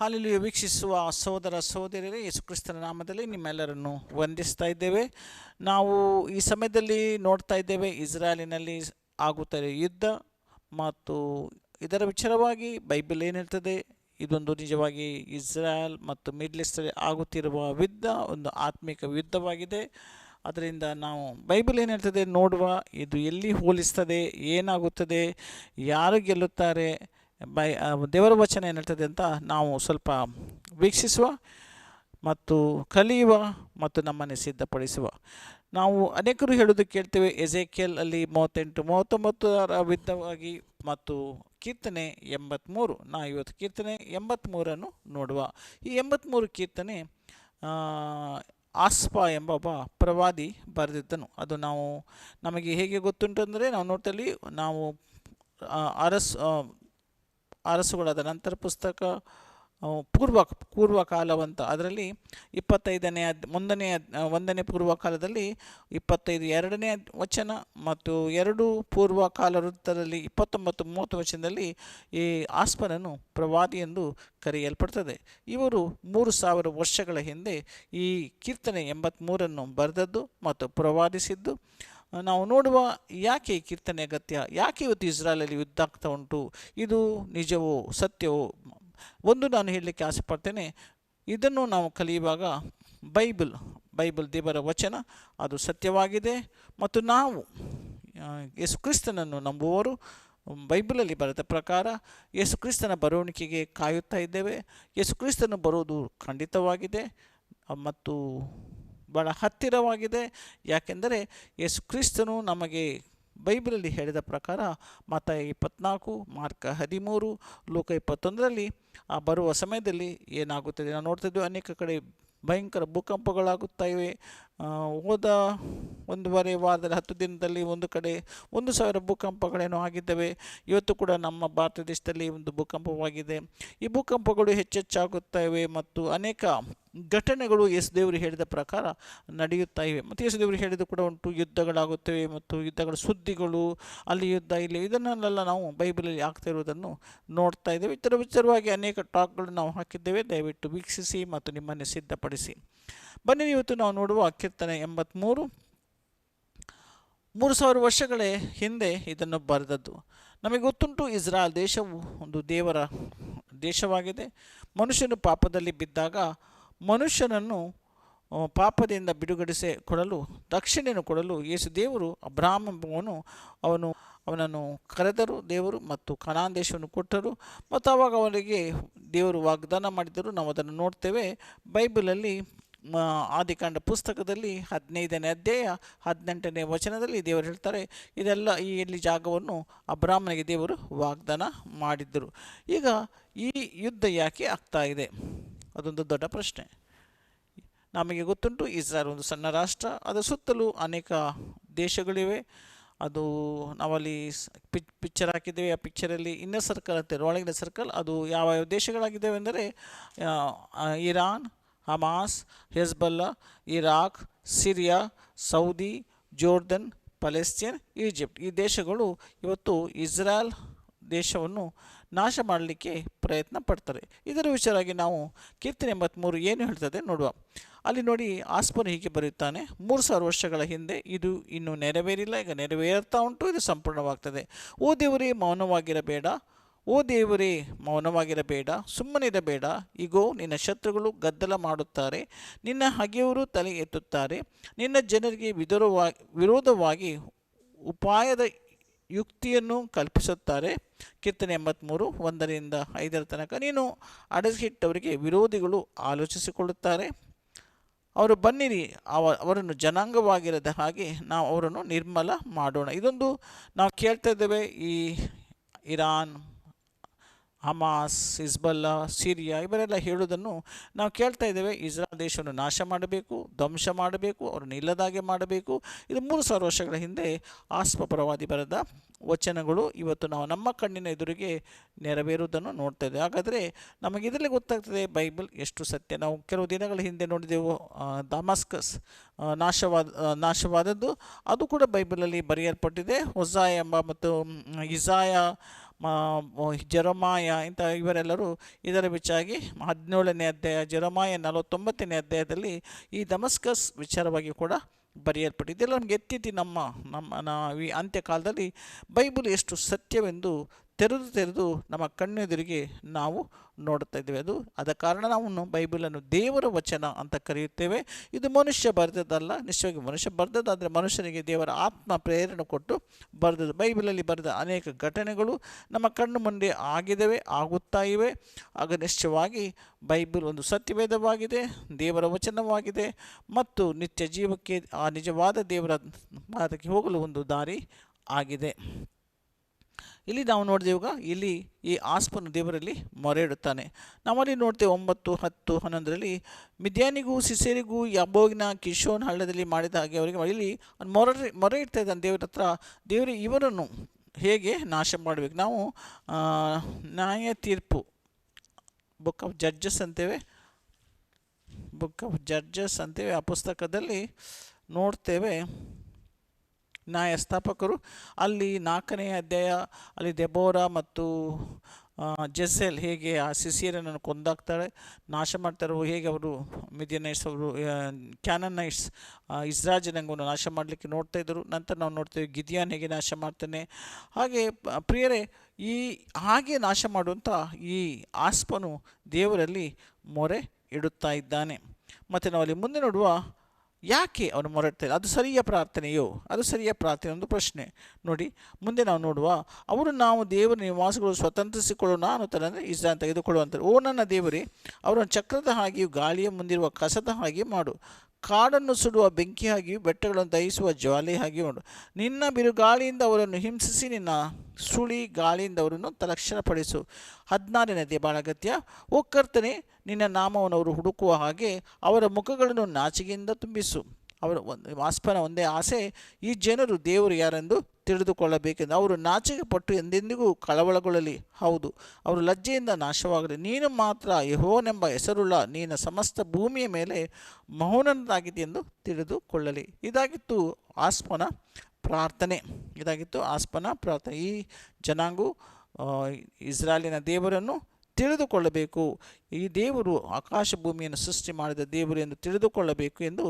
ಹಾಲಿಲು ವೀಕ್ಷಿಸುವ ಸಹೋದರ ಸಹೋದರಿಯರೇ ಯೇಸುಕ್ರಿಸ್ತನ ನಾಮದಲ್ಲಿ ನಿಮ್ಮೆಲ್ಲರನ್ನು ವಂದಿಸ್ತಾ ಇದ್ದೇವೆ. ನಾವು ಈ ಸಮಯದಲ್ಲಿ ನೋಡ್ತಾ ಇದ್ದೇವೆ, ಇಸ್ರಾಯೇಲಿನಲ್ಲಿ ಆಗುತ್ತದೆ ಯುದ್ಧ ಮತ್ತು ಇದರ ವಿಚಾರವಾಗಿ ಬೈಬಲ್ ಏನು ಹೇಳ್ತದೆ ಇದೊಂದು ನಿಜವಾಗಿ ಇಸ್ರಾಯೇಲ್ ಮತ್ತು ಮಿಡ್ಲ್ ಈಸ್ಟಲ್ಲಿ ಆಗುತ್ತಿರುವ ಯುದ್ಧ, ಒಂದು ಆತ್ಮಿಕ ಯುದ್ಧವಾಗಿದೆ. ಅದರಿಂದ ನಾವು ಬೈಬಲ್ ಏನು ಹೇಳ್ತದೆ ನೋಡುವ, ಇದು ಎಲ್ಲಿ ಹೋಲಿಸ್ತದೆ, ಏನಾಗುತ್ತದೆ, ಯಾರು ಗೆಲ್ಲುತ್ತಾರೆ ಬೈ ದೇವರ ವಚನ ಏನು ಹೇಳ್ತದೆ ಅಂತ ನಾವು ಸ್ವಲ್ಪ ವೀಕ್ಷಿಸುವ ಮತ್ತು ಕಲಿಯುವ ಮತ್ತು ನಮ್ಮನ್ನು ಸಿದ್ಧಪಡಿಸುವ. ನಾವು ಅನೇಕರು ಹೇಳೋದು ಕೇಳ್ತೇವೆ ಎಜೆಕೆಲ್ ಅಲ್ಲಿ ಮೂವತ್ತೆಂಟು, ಮೂವತ್ತೊಂಬತ್ತರ ವಿಧವಾಗಿ ಮತ್ತು ಕೀರ್ತನೆ ಎಂಬತ್ತ್ಮೂರು ನಾ ಇವತ್ತು ಕೀರ್ತನೆ ಎಂಬತ್ತ್ಮೂರನ್ನು ನೋಡುವ. ಈ ಎಂಬತ್ತ್ಮೂರು ಕೀರ್ತನೆ ಆಸ್ಪ ಎಂಬ ಒಬ್ಬ ಪ್ರವಾದಿ ಬರೆದಿದ್ದನು. ಅದು ನಾವು, ನಮಗೆ ಹೇಗೆ ಗೊತ್ತುಂಟು ಅಂದರೆ ನಾವು ನೋಡ್ತಲ್ಲಿ ನಾವು ಅರಸ್ ಅರಸುಗಳಾದ ನಂತರ ಪುಸ್ತಕ ಪೂರ್ವ, ಪೂರ್ವಕಾಲವಂತ. ಅದರಲ್ಲಿ ಇಪ್ಪತ್ತೈದನೇ ಒಂದನೇ ಒಂದನೇ ಪೂರ್ವ ಕಾಲದಲ್ಲಿ ಇಪ್ಪತ್ತೈದು, ಎರಡನೇ ವಚನ ಮತ್ತು ಎರಡು ಪೂರ್ವ ಕಾಲ ವೃತ್ತದಲ್ಲಿ ಇಪ್ಪತ್ತೊಂಬತ್ತು, ಮೂವತ್ತು ವಚನದಲ್ಲಿ ಈ ಆಸ್ಪನನ್ನು ಪ್ರವಾದಿ ಎಂದು ಕರೆಯಲ್ಪಡ್ತದೆ. ಇವರು ಮೂರು ಸಾವಿರ ವರ್ಷಗಳ ಹಿಂದೆ ಈ ಕೀರ್ತನೆ ಎಂಬತ್ತ್ಮೂರನ್ನು ಬರೆದದ್ದು ಮತ್ತು ಪ್ರವಾದಿಸಿದ್ದು. ನಾವು ನೋಡುವ ಯಾಕೆ ಕೀರ್ತನೆ ಅಗತ್ಯ? ಯಾಕೆ ಇವತ್ತು ಇಸ್ರಾಲಲ್ಲಿ ಯುದ್ಧ ಆಗ್ತಾ ಉಂಟು? ಇದು ನಿಜವೋ ಸತ್ಯವೋ? ಒಂದು ನಾನು ಹೇಳಲಿಕ್ಕೆ ಆಸೆ ಪಡ್ತೇನೆ, ಇದನ್ನು ನಾವು ಕಲಿಯುವಾಗ ಬೈಬಲ್ ಬೈಬಲ್ ದೇವರ ವಚನ, ಅದು ಸತ್ಯವಾಗಿದೆ. ಮತ್ತು ನಾವು ಯೇಸು ಕ್ರಿಸ್ತನನ್ನು ನಂಬುವವರು, ಬೈಬಲಲ್ಲಿ ಬರೆದ ಪ್ರಕಾರ ಯೇಸು ಕ್ರಿಸ್ತನ ಬರವಣಿಗೆಗೆ ಕಾಯುತ್ತಾ ಇದ್ದೇವೆ. ಯೇಸು ಕ್ರಿಸ್ತನು ಬರುವುದು ಖಂಡಿತವಾಗಿದೆ. ಮತ್ತು ಭಾಳ ಹತ್ತಿರವಾಗಿದೆ. ಯಾಕೆಂದರೆ ಯೇಸು ಕ್ರಿಸ್ತನು ನಮಗೆ ಬೈಬಲಲ್ಲಿ ಹೇಳಿದ ಪ್ರಕಾರ ಮತ ಇಪ್ಪತ್ನಾಲ್ಕು, ಮಾರ್ಕ ಹದಿಮೂರು, ಲೋಕ ಇಪ್ಪತ್ತೊಂದರಲ್ಲಿ ಆ ಬರುವ ಸಮಯದಲ್ಲಿ ಏನಾಗುತ್ತದೆ? ನಾವು ನೋಡ್ತಿದ್ವಿ ಅನೇಕ ಕಡೆ ಭಯಂಕರ ಭೂಕಂಪಗಳಾಗುತ್ತಾ ಇವೆ. ಹೋದ ಒಂದೂವರೆ ವಾರದಲ್ಲಿ ಹತ್ತು ದಿನದಲ್ಲಿ ಒಂದು ಕಡೆ ಒಂದು ಸಾವಿರ ಭೂಕಂಪಗಳೇನೋ ಆಗಿದ್ದಾವೆ. ಇವತ್ತು ಕೂಡ ನಮ್ಮ ಭಾರತ ದೇಶದಲ್ಲಿ ಒಂದು ಭೂಕಂಪವಾಗಿದೆ. ಈ ಭೂಕಂಪಗಳು ಹೆಚ್ಚೆಚ್ಚಾಗುತ್ತವೆ ಮತ್ತು ಅನೇಕ ಘಟನೆಗಳು ಎಸ್ ದೇವರು ಹೇಳಿದ ಪ್ರಕಾರ ನಡೆಯುತ್ತಾ ಇವೆ. ಮತ್ತು ಯೇಸು ದೇವರು ಹೇಳಿದ ಕೂಡ ಉಂಟು, ಯುದ್ಧಗಳಾಗುತ್ತವೆ ಮತ್ತು ಯುದ್ಧಗಳ ಸುದ್ದಿಗಳು, ಅಲ್ಲಿ ಯುದ್ಧ, ಇಲ್ಲಿ ಇದನ್ನೆಲ್ಲ ನಾವು ಬೈಬಲಲ್ಲಿ ಆಗ್ತಾ ಇರುವುದನ್ನು ನೋಡ್ತಾ ಇದ್ದೇವೆ. ಇತರ ವಿಚಾರವಾಗಿ ಅನೇಕ ಟಾಕ್ಗಳು ನಾವು ಹಾಕಿದ್ದೇವೆ. ದಯವಿಟ್ಟು ವೀಕ್ಷಿಸಿ ಮತ್ತು ನಿಮ್ಮನ್ನು ಸಿದ್ಧಪಡಿಸಿ. ಬನ್ನಿ ಇವತ್ತು ನಾವು ನೋಡುವ ಕೀರ್ತನೆ ಎಂಬತ್ತ್ಮೂರು ಮೂರು ಸಾವಿರ ವರ್ಷಗಳೇ ಹಿಂದೆ ಇದನ್ನು ಬರೆದದ್ದು. ನಮಗೆ ಗೊತ್ತುಂಟು, ಇಸ್ರಾಯಲ್ ದೇಶವು ಒಂದು ದೇವರ ದೇಶವಾಗಿದೆ. ಮನುಷ್ಯನು ಪಾಪದಲ್ಲಿ ಬಿದ್ದಾಗ ಮನುಷ್ಯನನ್ನು ಪಾಪದಿಂದ ಬಿಡುಗಡಿಸಿ ಕೊಡಲು, ದಕ್ಷಿಣೆಯನ್ನು ಕೊಡಲು ಯೇಸು ದೇವರು ಅಬ್ರಾಹ್ಮನು ಅವನು, ಅವನನ್ನು ಕರೆದರು. ದೇವರು ಮತ್ತು ಕಣಾಂದೇಶವನ್ನು ದೇಶವನ್ನು ಕೊಟ್ಟರು. ಮತ್ತು ಆವಾಗ ಅವನಿಗೆ ದೇವರು ವಾಗ್ದಾನ ಮಾಡಿದರು. ನಾವು ಅದನ್ನು ನೋಡ್ತೇವೆ. ಬೈಬಲಲ್ಲಿ ಆದಿಕಾಂಡ ಪುಸ್ತಕದಲ್ಲಿ ಹದಿನೈದನೇ ಅಧ್ಯಾಯ, ಹದಿನೆಂಟನೇ ವಚನದಲ್ಲಿ ದೇವರು ಹೇಳ್ತಾರೆ, ಇದೆಲ್ಲ ಈ ಇಲ್ಲಿ ಜಾಗವನ್ನು ಅಬ್ರಾಹ್ಮನಿಗೆ ದೇವರು ವಾಗ್ದಾನ ಮಾಡಿದ್ದರು. ಈಗ ಈ ಯುದ್ಧ ಯಾಕೆ ಆಗ್ತಾ ಇದೆ? ಅದೊಂದು ದೊಡ್ಡ ಪ್ರಶ್ನೆ. ನಮಗೆ ಗೊತ್ತುಂಟು ಇಸ್ರಾಯಲ್ ಒಂದು ಸಣ್ಣ ರಾಷ್ಟ್ರ, ಅದರ ಸುತ್ತಲೂ ಅನೇಕ ದೇಶಗಳಿವೆ. ಅದು ನಾವಲ್ಲಿ ಪಿಕ್ ಪಿಕ್ಚರ್ ಹಾಕಿದ್ದೇವೆ. ಆ ಪಿಕ್ಚರಲ್ಲಿ ಇನ್ನರ್ ಸರ್ಕಲ್ ಅಂತೇಳಿ ಒಳಗಿನ ಸರ್ಕಲ್ ಅದು ಯಾವ ಯಾವ ದೇಶಗಳಾಗಿದ್ದೇವೆ ಅಂದರೆ Iran, Hamas, Hezbollah, Iraq, Syria, Saudi Jordan Palestine, Egypt. ಈ ದೇಶಗಳು ಇವತ್ತು ಇಸ್ರಾಯಲ್ ದೇಶವನ್ನು ನಾಶ ಮಾಡಲಿಕ್ಕೆ ಪ್ರಯತ್ನ ಪಡ್ತಾರೆ. ಇದರ ವಿಚಾರವಾಗಿ ನಾವು ಕೀರ್ತನೆ ಎಂಬತ್ತ್ಮೂರು ಏನು ಹೇಳ್ತದೆ ನೋಡುವ. ಅಲ್ಲಿ ನೋಡಿ ಆಸ್ಪನ್ ಹೀಗೆ ಬರೆಯುತ್ತಾನೆ, ಮೂರು ಸಾವಿರ ವರ್ಷಗಳ ಹಿಂದೆ ಇದು ಇನ್ನೂ ನೆರವೇರಿಲ್ಲ, ಈಗ ನೆರವೇರ್ತಾ ಉಂಟು, ಇದು ಸಂಪೂರ್ಣವಾಗ್ತದೆ. ಓ ದೇವರೇ, ಮೌನವಾಗಿರಬೇಡ, ಓ ದೇವರೇ, ಮೌನವಾಗಿರಬೇಡ, ಸುಮ್ಮನಿರಬೇಡ ಈಗೋ ನಿನ್ನ ಶತ್ರುಗಳು ಗದ್ದಲ ಮಾಡುತ್ತಾರೆ, ನಿನ್ನ ಹಗೆಯವರು ತಲೆ ಎತ್ತುತ್ತಾರೆ, ನಿನ್ನ ಜನರಿಗೆ ವಿದರವಾ ವಿರೋಧವಾಗಿ ಉಪಾಯದ ಯುಕ್ತಿಯನ್ನು ಕಲ್ಪಿಸುತ್ತಾರೆ. ಕೀರ್ತನೆ ಎಂಬತ್ತ್ಮೂರು ಒಂದರಿಂದ ಐದರ ತನಕ ನೀನು ಅಡಗಿಟ್ಟವರಿಗೆ ವಿರೋಧಿಗಳು ಆಲೋಚಿಸಿಕೊಳ್ಳುತ್ತಾರೆ. ಅವರು ಬನ್ನಿರಿ, ಅವ, ಅವರನ್ನು ಜನಾಂಗವಾಗಿರದ ಹಾಗೆ ನಾವು ಅವರನ್ನು ನಿರ್ಮಲ ಮಾಡೋಣ. ಇದೊಂದು ನಾವು ಕೇಳ್ತಾ ಇದ್ದೇವೆ ಈ ಇರಾನ್ ಹಮಾಸ್ ಹಿಸ್ಬಲ್ಲಾ ಸಿರಿಯಾ ಇವರೆಲ್ಲ ಹೇಳುವುದನ್ನು ನಾವು ಕೇಳ್ತಾ ಇದ್ದೇವೆ. ಇಸ್ರಾಲ್ ದೇಶವನ್ನು ನಾಶ ಮಾಡಬೇಕು, ಧ್ವಂಸ ಮಾಡಬೇಕು ಅವರನ್ನು ಇಲ್ಲದಾಗೆ ಮಾಡಬೇಕು. ಇದು ಮೂರು ಸಾವಿರ ವರ್ಷಗಳ ಹಿಂದೆ ಆಸ್ಪ ಪ್ರವಾದಿ ಬರೆದ ವಚನಗಳು. ಇವತ್ತು ನಾವು ನಮ್ಮ ಕಣ್ಣಿನ ಎದುರಿಗೆ ನೆರವೇರುವುದನ್ನು ನೋಡ್ತಾ ಇದ್ದೇವೆ. ಹಾಗಾದರೆ ನಮಗೆ ಇದರಲ್ಲಿ ಗೊತ್ತಾಗ್ತದೆ, ಬೈಬಲ್ ಎಷ್ಟು ಸತ್ಯ. ನಾವು ಕೆಲವು ದಿನಗಳ ಹಿಂದೆ ನೋಡಿದೆವು ದಮಸ್ಕಸ್ ನಾಶವಾದ ನಾಶವಾದದ್ದು. ಅದು ಕೂಡ ಬೈಬಲಲ್ಲಿ ಬರೆಯಲ್ಪಟ್ಟಿದೆ. ಹೊಸಾಯ ಎಂಬ ಮತ್ತು ಇಸಾಯ ಜರಮಾಯ ಇಂಥ ಇವರೆಲ್ಲರೂ ಇದರ ಬಿಚ್ಚಾಗಿ ಹದಿನೇಳನೇ ಅಧ್ಯಾಯ, ಜರಮಾಯ ನಲವತ್ತೊಂಬತ್ತನೇ ಅಧ್ಯಾಯದಲ್ಲಿ ಈ ದಮಸ್ಕಸ್ ವಿಚಾರವಾಗಿ ಕೂಡ ಬರೆಯಲ್ಪಟ್ಟಿದೆ. ಇದೆಲ್ಲ ನಮಗೆ ಎತ್ತಿತಿ ನಮ್ಮ ನಮ್ಮ, ನಾವು ಈ ಅಂತ್ಯಕಾಲದಲ್ಲಿ ಬೈಬಲ್ ಎಷ್ಟು ಸತ್ಯವೆಂದು ತೆರೆದು ತೆರೆದು ನಮ್ಮ ಕಣ್ಣೆದುರಿಗೆ ನಾವು ನೋಡ್ತಾ ಇದ್ದೇವೆ. ಅದು ಆದ ಕಾರಣ ನಾವು ಬೈಬಲನ್ನು ದೇವರ ವಚನ ಅಂತ ಕರೆಯುತ್ತೇವೆ. ಇದು ಮನುಷ್ಯ ಬರೆದದ್ದಲ್ಲ ನಿಶ್ಚಯವಾಗಿ ಮನುಷ್ಯ ಬರೆದದ್ದಾದರೆ ಮನುಷ್ಯನಿಗೆ ದೇವರ ಆತ್ಮ ಪ್ರೇರಣೆ ಕೊಟ್ಟು ಬರೆದದ್ದು. ಬೈಬಲಲ್ಲಿ ಬರೆದ ಅನೇಕ ಘಟನೆಗಳು ನಮ್ಮ ಕಣ್ಣು ಮುಂದೆ ಆಗಿದ್ದಾವೆ, ಆಗುತ್ತಾ ಇವೆ. ಆಗ ನಿಶ್ಚಯವಾಗಿ ಬೈಬಲ್ ಒಂದು ಸತ್ಯವೇದವಾಗಿದೆ, ದೇವರ ವಚನವಾಗಿದೆ ಮತ್ತು ನಿತ್ಯ ಜೀವಕ್ಕೆ ಆ ನಿಜವಾದ ದೇವರ ಮಾತಕ್ಕೆ ಹೋಗಲು ಒಂದು ದಾರಿ ಆಗಿದೆ. ಇಲ್ಲಿ ನಾವು ನೋಡಿದೆವಾಗ ಇಲ್ಲಿ ಈ ಆಸ್ಪನು ದೇವರಲ್ಲಿ ಮೊರೆ ಇಡುತ್ತಾನೆ ನಾವಲ್ಲಿ ನೋಡ್ತೇವೆ ಒಂಬತ್ತು, ಹತ್ತು, ಹನ್ನೊಂದರಲ್ಲಿ ಮಿದ್ಯಾನಿಗೂ, ಸಿಸೇರಿಗೂ, ಯಬೋಗಿನ, ಕಿಶೋನ್ ಹಳ್ಳದಲ್ಲಿ ಮಾಡಿದ ಹಾಗೆ ಅವರಿಗೆ ಇಲ್ಲಿ ಮೊರೆ ಮೊರೆ ಇಡ್ತಾ ಇದ್ದಾನೆ ದೇವರ ಹತ್ರ. ದೇವರು ಇವರನ್ನು ಹೇಗೆ ನಾಶ ಮಾಡಬೇಕು? ನಾವು ನ್ಯಾಯ ತೀರ್ಪು ಬುಕ್ ಆಫ್ ಜಡ್ಜಸ್ ಅಂತೇವೆ. ಬುಕ್ ಆಫ್ ಜಡ್ಜಸ್ ಅಂತೇವೆ. ಆ ಪುಸ್ತಕದಲ್ಲಿ ನೋಡ್ತೇವೆ. ನ್ಯಾಯಸ್ಥಾಪಕರು. ಅಲ್ಲಿ ನಾಲ್ಕನೇ ಅಧ್ಯಾಯ, ಅಲ್ಲಿ ದೆಬೋರಾ ಮತ್ತು ಜೆಸ್ಸೆಲ್ ಹೇಗೆ ಆ ಸಿಸಿಯರನ್ನು ಕೊಂದಾಗ್ತಾಳೆ ನಾಶ ಮಾಡ್ತಾರೋ, ಹೇಗೆ ಅವರು ಮಿದಿಯನೈಟ್ಸ್ ಅವರು ಕ್ಯಾನನೈಟ್ಸ್ ಇಸ್ರಾ ಜನಾಂಗವನ್ನು ನಾಶ ಮಾಡಲಿಕ್ಕೆ ನೋಡ್ತಾ ಇದ್ದರು. ನಂತರ ನಾವು ನೋಡ್ತೇವೆ ಗಿದಿಯಾನ್ ಹೇಗೆ ನಾಶ ಮಾಡ್ತಾನೆ. ಹಾಗೆ ಪ್ರಿಯರೇ, ಈ ಹಾಗೆ ನಾಶ ಮಾಡುವಂಥ ಈ ಆಸ್ಪನು ದೇವರಲ್ಲಿ ಮೊರೆ ಇಡುತ್ತಾ ಇದ್ದಾನೆ. ಮತ್ತು ನಾವು ಅಲ್ಲಿ ಮುಂದೆ ನೋಡುವ ಯಾಕೆ ಅವನು ಮೊರಡ್ತಾರೆ ಅದು ಸರಿಯ ಪ್ರಾರ್ಥನೆಯೋ? ಅದು ಸರಿಯ ಪ್ರಾರ್ಥನೆ ಒಂದು ಪ್ರಶ್ನೆ. ನೋಡಿ, ಮುಂದೆ ನಾವು ನೋಡುವ, ಅವರು ನಾವು ದೇವರ ನಿವಾಸಗಳು ಸ್ವತಂತ್ರಿಸಿಕೊಳ್ಳೋಣ ನಾನು ತರಂದರೆ ಇಸ್ರಾನ್ ತೆಗೆದುಕೊಳ್ಳುವಂಥದ್ದು. ಓ ನನ್ನ ದೇವರೇ ಅವರನ್ನು ಚಕ್ರದ ಹಾಗೆಯೂ ಗಾಳಿಯ ಮುಂದಿರುವ ಕಸದ ಹಾಗೆ ಮಾಡು. ಕಾಡನ್ನು ಸುಡುವ ಬೆಂಕಿ ಹಾಗೆಯೂ, ಬೆಟ್ಟಗಳನ್ನು ದಹಿಸುವ ಜ್ವಾಲೆ ಹಾಗೆ ಮಾಡು. ನಿನ್ನ ಬಿರುಗಾಳಿಯಿಂದ ಅವರನ್ನು ಹಿಂಸಿಸಿ, ನಿನ್ನ ಸುಳಿ ಗಾಳಿಯಿಂದ ಅವರನ್ನು ತಲಕ್ಷಣಪಡಿಸು. ಹದಿನಾರನೇ ದೇ ಅಗತ್ಯ ಓ ಕರ್ತನೆ ನಿನ್ನ ನಾಮವನ್ನು ಅವರು ಹುಡುಕುವ ಹಾಗೆ ಅವರ ಮುಖಗಳನ್ನು ನಾಚಿಕೆಯಿಂದ ತುಂಬಿಸು. ಅವರ ಒಂದು ಆಸ್ಪನ, ಒಂದೇ ಆಸೆ, ಈ ಜನರು ದೇವರು ಯಾರೆಂದು ತಿಳಿದುಕೊಳ್ಳಬೇಕೆಂದು. ಅವರು ನಾಚಿಕೆ ಪಟ್ಟು ಎಂದೆಂದಿಗೂ ಕಳವಳಗೊಳ್ಳಲಿ. ಹೌದು, ಅವರು ಲಜ್ಜೆಯಿಂದ ನಾಶವಾಗಲಿ. ನೀನು ಮಾತ್ರ ಯಹೋನೆಂಬ ಹೆಸರುಳ್ಳ ನೀನ ಸಮಸ್ತ ಭೂಮಿಯ ಮೇಲೆ ಮೌನದಾಗಿದೆ ಎಂದು ತಿಳಿದುಕೊಳ್ಳಲಿ. ಇದಾಗಿತ್ತು ಆಸ್ಪನ ಪ್ರಾರ್ಥನೆ. ಇದಾಗಿತ್ತು ಆಸ್ಪನ ಪ್ರಾರ್ಥನೆ. ಈ ಜನಾಂಗು ಇಸ್ರಾಲಿನ ದೇವರನ್ನು ತಿಳಿದುಕೊಳ್ಳಬೇಕು. ಈ ದೇವರು ಆಕಾಶ ಭೂಮಿಯನ್ನು ಸೃಷ್ಟಿ ಮಾಡಿದ ದೇವರು ಎಂದು ತಿಳಿದುಕೊಳ್ಳಬೇಕು ಎಂದು